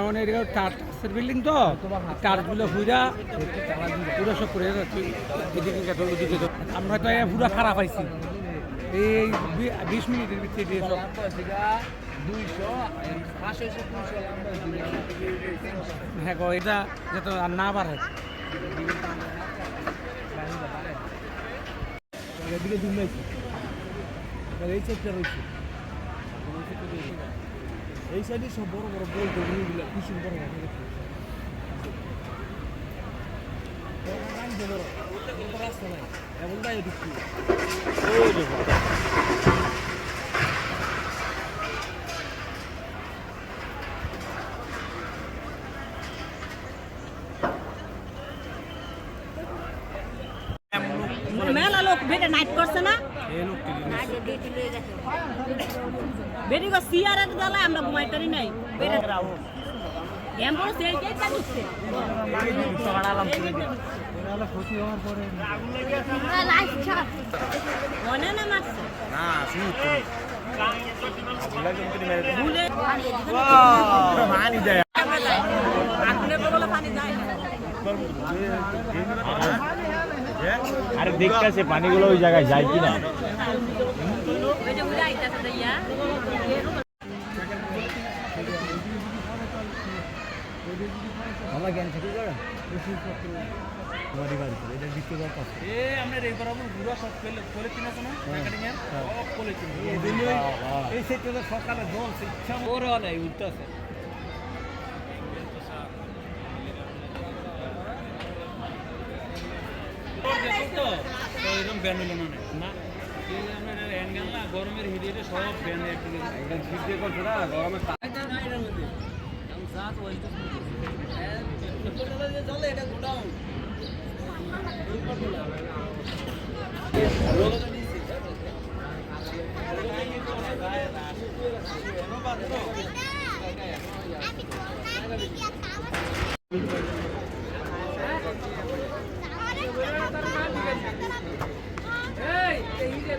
এমন এদিকে টার্সের বিল্ডিং তো। টার্সগুলো হুইরা পুরো সব করে যাচ্ছে। এদিকে ওদিকে আমরা তো এ পুরো খারাপ পাইছি এই বিশ মিনিটের ভিতরে দিয়ে সব হ্যাঁ গো, এটা যাতে আর না বাড়ে। এদিকে দুমাইছি এই সাইডটা রয়েছে। এই সাইডে সব বড় বড় বলগুলো কিছু বড় বড় রাস্তা নাই এমন তাই ঢুকছি মেলা নাইট করছে না? বেটি গো সিয়ারের জ্বালায় আমরা ঘুমাইতারি নাই। বেটে অ্যাম্বুলেন্স এই গেটটা ঢুকছে। মনে না মারছে? ভুলে পানি যায় না। আরে দেখতেছে পানিগুলো ওই জায়গায় যায় জ্ঞান থেকে এটা দরকার এ আমরা এই বরাবর পুরো সব ফেলে ফেলে কিনা শোনা প্যাকেটিং এর? সব ফেলে কিনা। এই সকালে জল ইচ্ছা ওরে অনেক উঠতেছে। এরকম ব্যান হলো না না এই যে আমরা হ্যান্ড গান না গরমের হিটে সব ব্যান একদিকে একদম শীত করছে না গরমে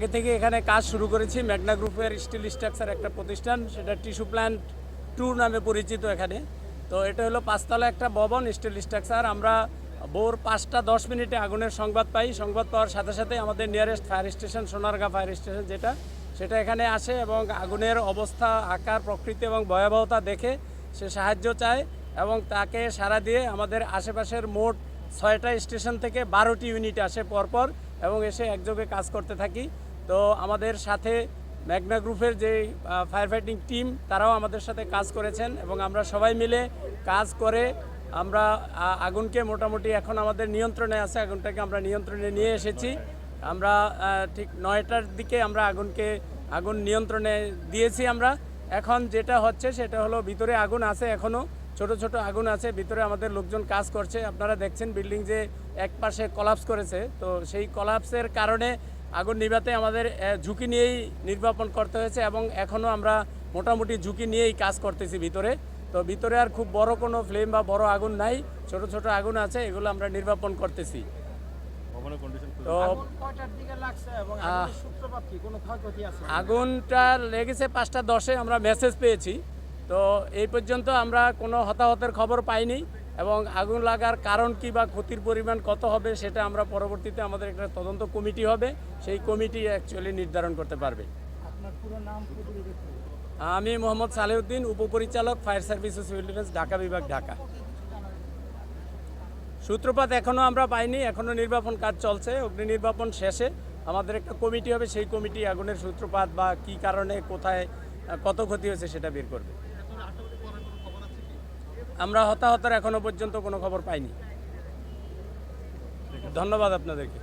আগে থেকে এখানে কাজ শুরু করেছি। ম্যাগনা গ্রুপের স্টিল স্ট্রাকচার একটা প্রতিষ্ঠান, সেটা টিস্যু প্ল্যান্ট টু নামে পরিচিত এখানে। তো এটা হলো পাঁচতলা একটা ভবন, স্টিল স্ট্রাকচার। আমরা ভোর পাঁচটা দশ মিনিটে আগুনের সংবাদ পাই। সংবাদ পাওয়ার সাথে সাথে আমাদের nearest fire station Sonargaon fire station যেটা, সেটা এখানে আসে এবং আগুনের অবস্থা, আকার, প্রকৃতি এবং ভয়াবহতা দেখে সে সাহায্য চায় এবং তাকে সাড়া দিয়ে আমাদের আশেপাশের মোট ছয়টা স্টেশন থেকে বারোটি ইউনিট আসে পরপর এবং এসে একযোগে কাজ করতে থাকি। তো আমাদের সাথে ম্যাগনা গ্রুপের যে ফায়ার ফাইটিং টিম তারাও আমাদের সাথে কাজ করেছেন এবং আমরা সবাই মিলে কাজ করে আমরা আগুনকে মোটামুটি এখন আমাদের নিয়ন্ত্রণে আছে, আগুনটাকে আমরা নিয়ন্ত্রণে নিয়ে এসেছি। আমরা ঠিক নয়টার দিকে আমরা আগুনকে, আগুন নিয়ন্ত্রণে দিয়েছি আমরা। এখন যেটা হচ্ছে সেটা হলো ভিতরে আগুন আছে এখনও ছোট ঝোট আগুন আছে, ভিতরে আমাদের লোকজন কাজ করছে। আপনারা দেখছেন বিল্ডিং যে এক পাশে কলাপস করেছে, তো সেই কলাপসের কারণে আগুন নিভাতে আমাদের ঝুঁকি নিয়েই নির্বাপন করতে হয়েছে এবং এখনও আমরা মোটামুটি ঝুঁকি নিয়েই কাজ করতেছি ভিতরে। তো ভিতরে আর খুব বড় কোনো ফ্লেম বা বড় আগুন নাই ছোট ছোট আগুন আছে এগুলো আমরা নির্বাপন করতেছি। তো আগুনটা লেগেছে পাঁচটা দশে আমরা মেসেজ পেয়েছি। তো এই পর্যন্ত আমরা কোনো হতাহতের খবর পাইনি। এবং আগুন লাগার কারণ কি বা ক্ষতির পরিমাণ কত হবে সেটা আমরা পরবর্তীতে আমাদের একটা তদন্ত কমিটি হবে। সেই কমিটি অ্যাকচুয়ালি নির্ধারণ করতে পারবে। আমি মোহাম্মদ সালেউদ্দিন উপপরিচালক ফায়ার সার্ভিস ও সিভিল ডিফেন্স ঢাকা বিভাগ ঢাকা। সূত্রপাত এখনও আমরা পাইনি এখনও নির্বাপন কাজ চলছে অগ্নি নির্বাপন শেষে আমাদের একটা কমিটি হবে সেই কমিটি আগুনের সূত্রপাত বা কি কারণে কোথায় কত ক্ষতি হয়েছে সেটা বের করবে। আমরা হতাহতার এখনও পর্যন্ত কোনো খবর পাইনি। ধন্যবাদ আপনাদেরকে।